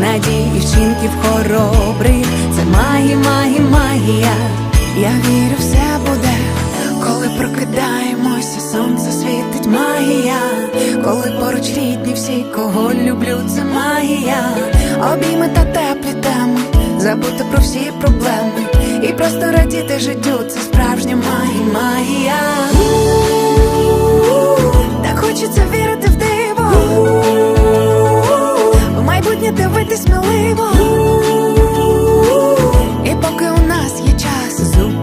надій і вчинків хоробрих. Це магія, магія, магія. Я вірю, все буде, коли прокидаємося, сонце світить магія, коли поруч рідні всі, кого люблю, це магія, обійми та теплі теми, забути про всі проблеми і просто радіти життю, це справжня магія, магія.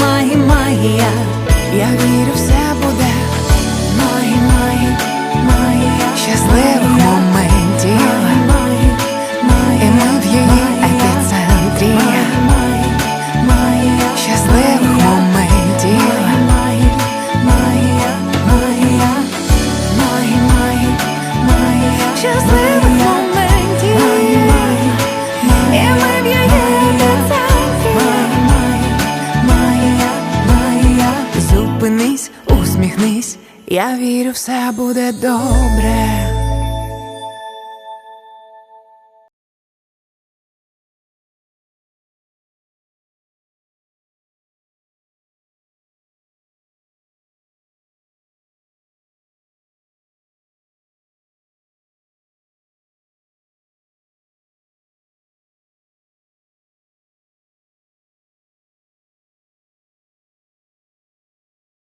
магія, магія, магія. Я вірю, все буде. Магія, магія, магія щасливих моментів, і ми в її епіцентрі, щасливих моментів. Щасливих все буде добре.